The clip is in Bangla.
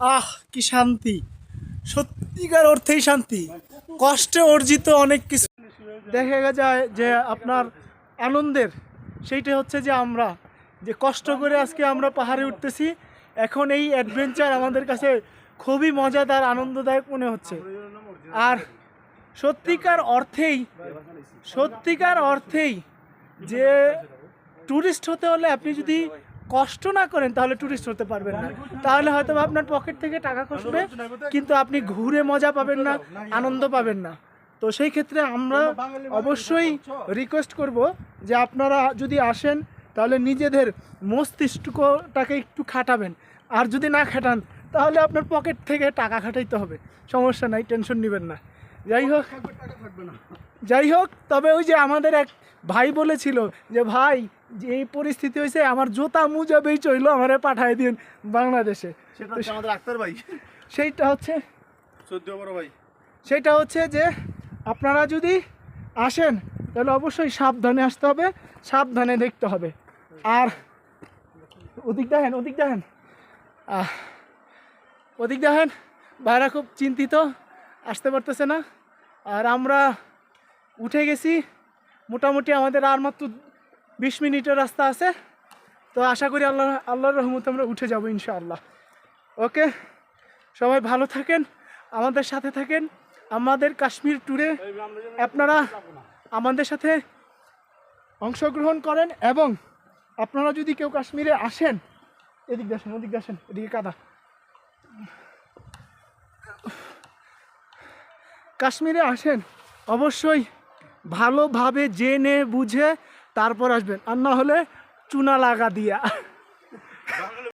আহ, কি শান্তি। সত্যিকার অর্থেই শান্তি। কষ্টে অর্জিত অনেক কিছু। দেখা যায় যে আপনার আনন্দের, সেইটা হচ্ছে যে আমরা, যে কষ্ট করে আজকে আমরা পাহাড়ে উঠতেছি, এখন এই অ্যাডভেঞ্চার আমাদের কাছে খুবই মজাদার, আনন্দদায়ক মনে হচ্ছে। আর সত্যিকার অর্থেই সত্যিকার অর্থেই যে ট্যুরিস্ট হতে হলে আপনি যদি কষ্ট না করেন, তাহলে ট্যুরিস্ট হতে পারবেন না। তাহলে হয়তো আপনার পকেট থেকে টাকা খসবে, কিন্তু আপনি ঘুরে মজা পাবেন না, আনন্দ পাবেন না। তো সেই ক্ষেত্রে আমরা অবশ্যই রিকোয়েস্ট করব যে আপনারা যদি আসেন, তাহলে নিজেদের মস্তিষ্কটাকে একটু খাটাবেন। আর যদি না খাটান, তাহলে আপনার পকেট থেকে টাকা খাটাইতে হবে। সমস্যা নাই টেনশন নেবেন না। যাই হোক যাই হোক, তবে ওই যে আমাদের এক ভাই বলেছিল যে ভাই যে এই পরিস্থিতি হয়েছে আমার জোতা মুজা বেই চইলো আমারে পাঠায় দিন বাংলাদেশে। সেটা হচ্ছে আমাদের আক্তার ভাই। সেইটা হচ্ছে চোদ্দ বড় ভাই। সেটা হচ্ছে যে আপনারা যদি আসেন তাহলে অবশ্যই সাবধানে আসতে হবে সাবধানে দেখতে হবে। আর ওদিক দেখেন ওদিক দেখেন। ওদিক দেখেন ভাইরা খুব চিন্তিত আসতে পারতেছে না। আর আমরা উঠে গেছি। মোটামুটি আমাদের আর মাত্র বিশ মিনিটের রাস্তা আছে। তো আশা করি আল্লাহ, আল্লাহর রহমতে আমরা উঠে যাব ইনশাআল্লাহ। ওকে? সবাই ভালো থাকেন, আমাদের সাথে থাকেন। আমাদের কাশ্মীর ট্যুরে আপনারা আমাদের সাথে অংশগ্রহণ করেন এবং আপনারা যদি কেউ কাশ্মীরে আসেন, এদিক আসেন, ওদিক আসেন, এদিকে কাদা। কাশ্মীরে আসেন, অবশ্যই ভালোভাবে জেনে বুঝে তারপর আসবেন। আর না হলে চুনা লাগা দিয়া।